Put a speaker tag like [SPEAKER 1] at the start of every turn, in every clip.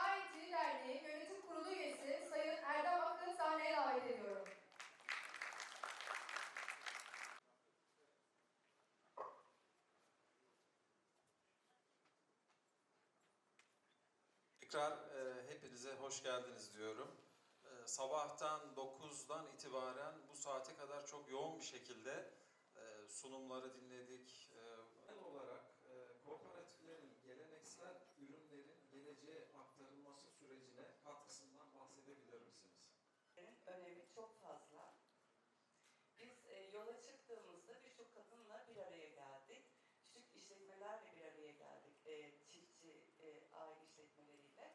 [SPEAKER 1] Gıda Derneği Yönetim Kurulu üyesi Sayın Erdem Akın'ı sahneye davet ediyorum.
[SPEAKER 2] Tekrar e, hepinize hoş geldiniz diyorum. E, sabahtan 9'dan itibaren bu saate kadar çok yoğun bir şekilde e, sunumları dinledik. E, genel olarak e, kooperatiflerin misiniz?
[SPEAKER 3] önemi çok fazla. Biz e, yola çıktığımızda birçok kadınla bir araya geldik. Küçük işletmelerle bir araya geldik. E, çiftçi e, aile işletmeleriyle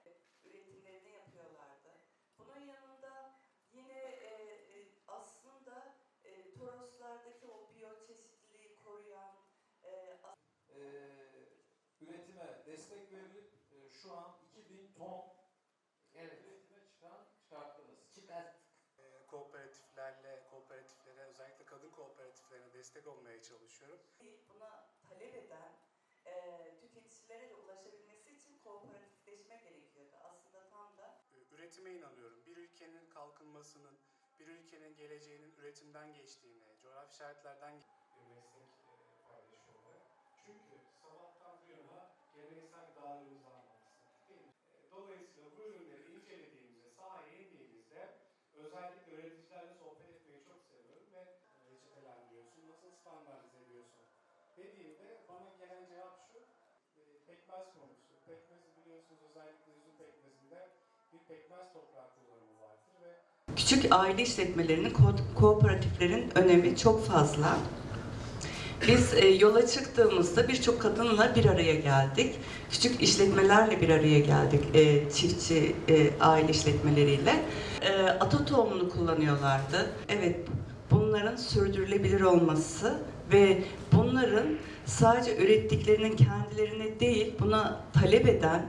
[SPEAKER 3] üretimlerini yapıyorlardı. Bunun yanında yine e, e, aslında e, Toroslardaki o biyoçeşitliliği koruyan e,
[SPEAKER 2] E, üretime destek verilip e, şu an
[SPEAKER 4] kadın kooperatiflerine destek olmaya çalışıyorum.
[SPEAKER 3] buna talep eden e, tüketicilere de ulaşabilmesi için kooperatifleşme gerekiyordu. Aslında tam da
[SPEAKER 4] Ee, Üretime inanıyorum. Bir ülkenin kalkınmasının, bir ülkenin geleceğinin üretimden geçtiğine, coğrafi şartlardan bir meslek e, paylaşıyorlar. Çünkü sabahtan bu yana geleneksel gıdalarımızı anlattık. değil mi? E, Dolayısıyla bu ürünleri incelediğimizde, sahaya indiğimizde özellikle üreticilerle sohbet etmeyi çok seviyorum ve e, reçetelendiriyorsun, nasıl standartize ediyorsun dediğimde bana gelen cevap şu, e, pekmez konusu. Pekmezi biliyorsunuz özellikle üzüm pekmezinde bir pekmez toprağı kullanımı vardır ve
[SPEAKER 3] küçük aile işletmelerinin, ko- kooperatiflerin önemi çok fazla. Biz e, yola çıktığımızda birçok kadınla bir araya geldik. Küçük işletmelerle bir araya geldik. E, çiftçi e, aile işletmeleriyle. E, ata tohumunu kullanıyorlardı. Evet, bunların sürdürülebilir olması ve bunların sadece ürettiklerinin kendilerine değil, buna talep eden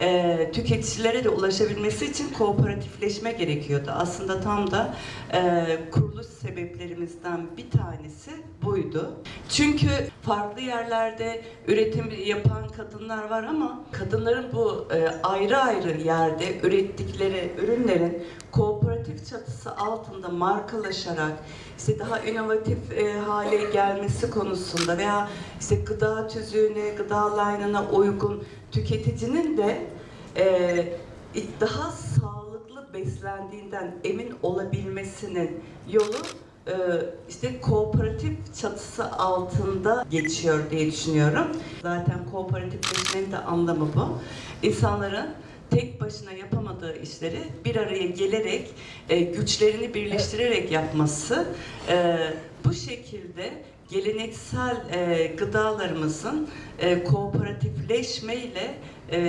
[SPEAKER 3] e, tüketicilere de ulaşabilmesi için kooperatifleşme gerekiyordu. Aslında tam da e, kuruluş sebeplerimizden bir tanesi buydu. Çünkü farklı yerlerde üretim yapan kadınlar var ama kadınların bu e, ayrı ayrı yerde ürettikleri ürünlerin kooperatif çatısı altında markalaşarak işte daha inovatif e, hale gelmesi konusunda veya işte gıda tüzüğüne, gıda line'ına uygun tüketicinin de e, daha sağlıklı beslendiğinden emin olabilmesinin yolu e, işte kooperatif çatısı altında geçiyor diye düşünüyorum. Zaten kooperatifleşmenin de anlamı bu. İnsanların tek başına yapamadığı işleri bir araya gelerek, e, güçlerini birleştirerek yapması e, bu şekilde geleneksel e, gıdalarımızın e, kooperatifleşmeyle e,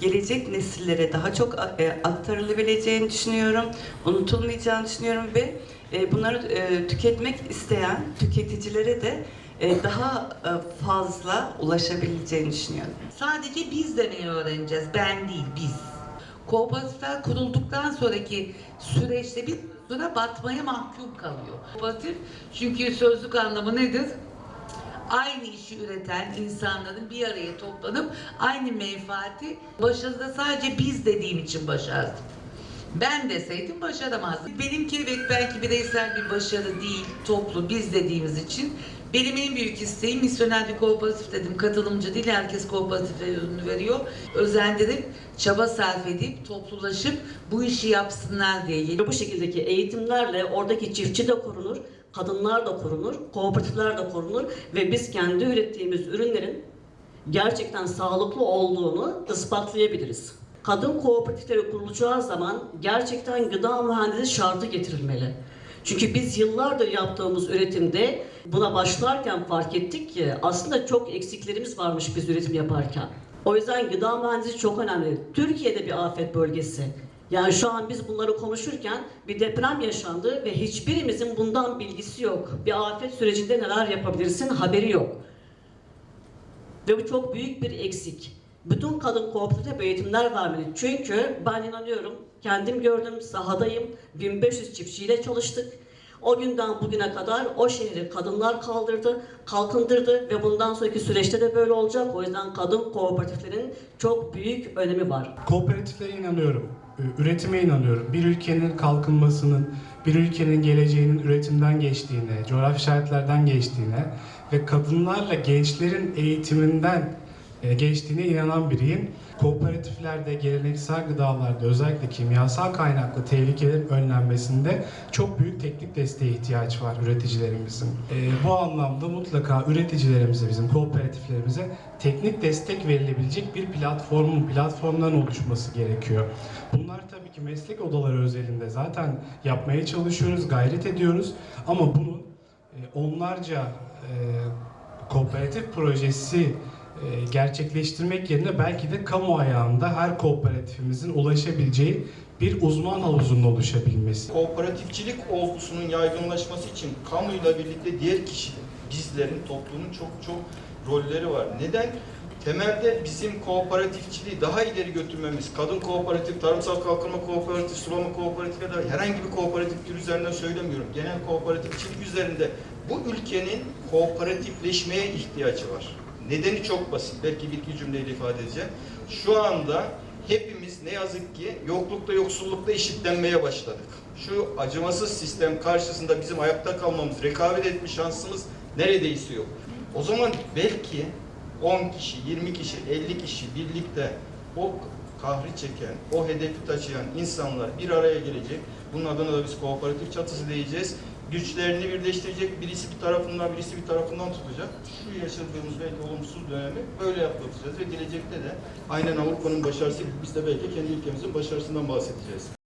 [SPEAKER 3] gelecek nesillere daha çok e, aktarılabileceğini düşünüyorum, unutulmayacağını düşünüyorum ve e, bunları e, tüketmek isteyen tüketicilere de e, daha e, fazla ulaşabileceğini düşünüyorum.
[SPEAKER 5] Sadece biz demeyi öğreneceğiz. Ben değil, biz. Kooperatifler kurulduktan sonraki süreçte bir süre batmaya mahkum kalıyor. Kooperatif çünkü sözlük anlamı nedir? Aynı işi üreten insanların bir araya toplanıp aynı menfaati başarıda sadece biz dediğim için başardım. Ben deseydim başaramazdım. Benimki belki bireysel bir başarı değil, toplu biz dediğimiz için benim en büyük isteğim misyoner bir kooperatif dedim. Katılımcı değil, herkes kooperatife ürünü veriyor. Özendirip, çaba sarf edip, toplulaşıp bu işi yapsınlar diye.
[SPEAKER 6] Bu şekildeki eğitimlerle oradaki çiftçi de korunur, kadınlar da korunur, kooperatifler de korunur ve biz kendi ürettiğimiz ürünlerin gerçekten sağlıklı olduğunu ispatlayabiliriz. Kadın kooperatifleri kurulacağı zaman gerçekten gıda mühendisi şartı getirilmeli. Çünkü biz yıllardır yaptığımız üretimde buna başlarken fark ettik ki aslında çok eksiklerimiz varmış biz üretim yaparken. O yüzden gıda mühendisi çok önemli. Türkiye'de bir afet bölgesi. Yani şu an biz bunları konuşurken bir deprem yaşandı ve hiçbirimizin bundan bilgisi yok. Bir afet sürecinde neler yapabilirsin haberi yok. Ve bu çok büyük bir eksik. Bütün kadın kooperatif eğitimler vermeli. Çünkü ben inanıyorum, kendim gördüm, sahadayım, 1500 çiftçiyle çalıştık. O günden bugüne kadar o şehri kadınlar kaldırdı, kalkındırdı ve bundan sonraki süreçte de böyle olacak. O yüzden kadın kooperatiflerin çok büyük önemi var.
[SPEAKER 4] Kooperatiflere inanıyorum. Ü- Üretime inanıyorum. Bir ülkenin kalkınmasının, bir ülkenin geleceğinin üretimden geçtiğine, coğrafi işaretlerden geçtiğine ve kadınlarla gençlerin eğitiminden geçtiğine inanan biriyim. Kooperatiflerde, geleneksel gıdalarda, özellikle kimyasal kaynaklı tehlikelerin önlenmesinde çok büyük teknik desteğe ihtiyaç var üreticilerimizin. E, bu anlamda mutlaka üreticilerimize, bizim kooperatiflerimize teknik destek verilebilecek bir platformun, platformdan oluşması gerekiyor. Bunlar tabii ki meslek odaları özelinde zaten yapmaya çalışıyoruz, gayret ediyoruz. Ama bunun e, onlarca e, kooperatif projesi e, gerçekleştirmek yerine belki de kamu ayağında her kooperatifimizin ulaşabileceği bir uzman havuzunun oluşabilmesi.
[SPEAKER 7] Kooperatifçilik olgusunun yaygınlaşması için kamuyla birlikte diğer kişiler, bizlerin, toplumun çok çok rolleri var. Neden? Temelde bizim kooperatifçiliği daha ileri götürmemiz, kadın kooperatif, tarımsal kalkınma kooperatif, sulama kooperatif ya da herhangi bir kooperatif tür üzerinden söylemiyorum. Genel kooperatifçilik üzerinde bu ülkenin kooperatifleşmeye ihtiyacı var. Nedeni çok basit. Belki bir iki cümleyle ifade edeceğim. Şu anda hepimiz ne yazık ki yoklukta yoksullukta eşitlenmeye başladık. Şu acımasız sistem karşısında bizim ayakta kalmamız, rekabet etme şansımız neredeyse yok. O zaman belki 10 kişi, 20 kişi, 50 kişi birlikte o kahri çeken, o hedefi taşıyan insanlar bir araya gelecek. Bunun adına da biz kooperatif çatısı diyeceğiz. Güçlerini birleştirecek, birisi bir tarafından, birisi bir tarafından tutacak. Şu yaşadığımız belki olumsuz dönemi böyle atlatacağız ve gelecekte de aynen Avrupa'nın başarısı gibi biz de belki kendi ülkemizin başarısından bahsedeceğiz.